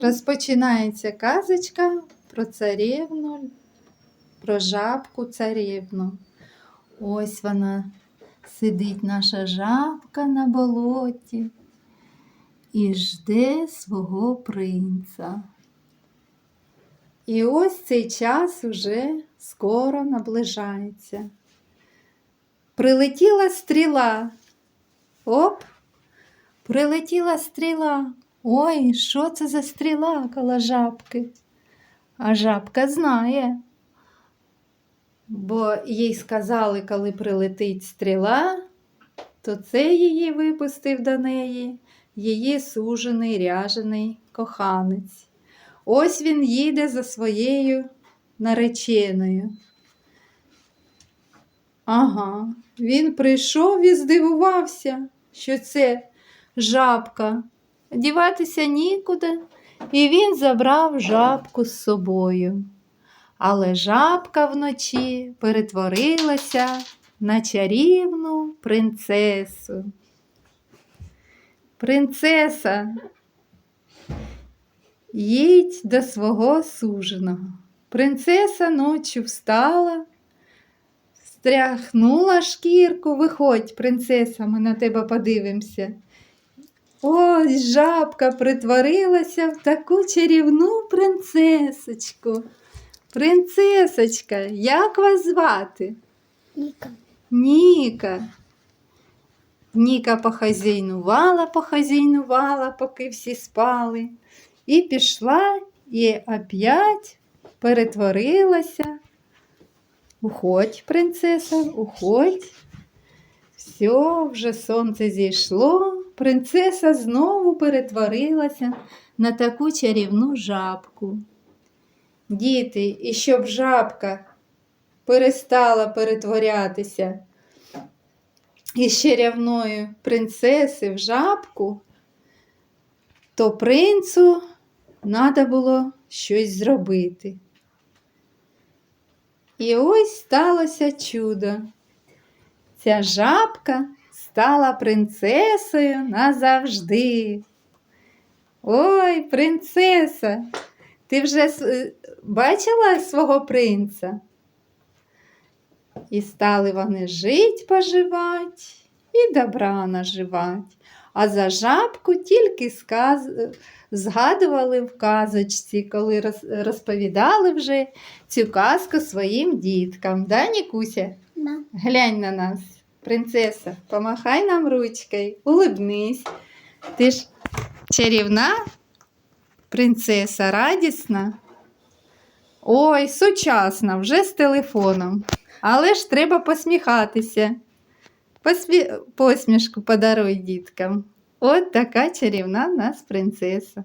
Розпочинається казочка про царівну, про жабку царівну. Ось вона сидить наша жабка на болоті і жде свого принца. І ось цей час уже скоро наближається. Прилетіла стріла. Оп! Прилетіла стріла. Ой, що це за стріла коло жабки? А жабка знає. Бо їй сказали, коли прилетить стріла, то це її випустив до неї її сужений ряжений коханець. Ось він їде за своєю нареченою. Ага, він прийшов і здивувався, що це жабка. Діватися нікуди, і він забрав жабку з собою. Але жабка вночі перетворилася на чарівну принцесу. Принцеса, їдь до свого суженого. Принцеса ночі встала, стряхнула шкірку, виходь, принцеса, ми на тебе подивимося. Ось жабка притворилася в таку чарівну принцесочку. Принцесочка, як вас звати? Ніка. Ніка. Ніка похазяйнувала, похазяйнувала, поки всі спали, і пішла і опять перетворилася. Уходь, принцеса, уходь. Все, вже сонце зійшло. Принцеса знову перетворилася на таку чарівну жабку. Діти, і щоб жабка перестала перетворятися із чарівної принцеси в жабку, то принцу треба було щось зробити. І ось сталося чудо. Ця жабка стала принцесою назавжди. Ой, принцеса, ти вже бачила свого принца? І стали вони жить поживать і добра наживать. А за жабку тільки сказ... згадували в казочці, коли роз- розповідали вже цю казку своїм діткам. Да, Нікуся? Да. Глянь на нас, принцеса, помахай нам ручкою, улыбнись. Ти ж чарівна принцеса, радісна. Ой, сучасна, вже з телефоном. Але ж треба посміхатися. Посмі... Посмішку подаруй діткам. От така чарівна в нас принцеса.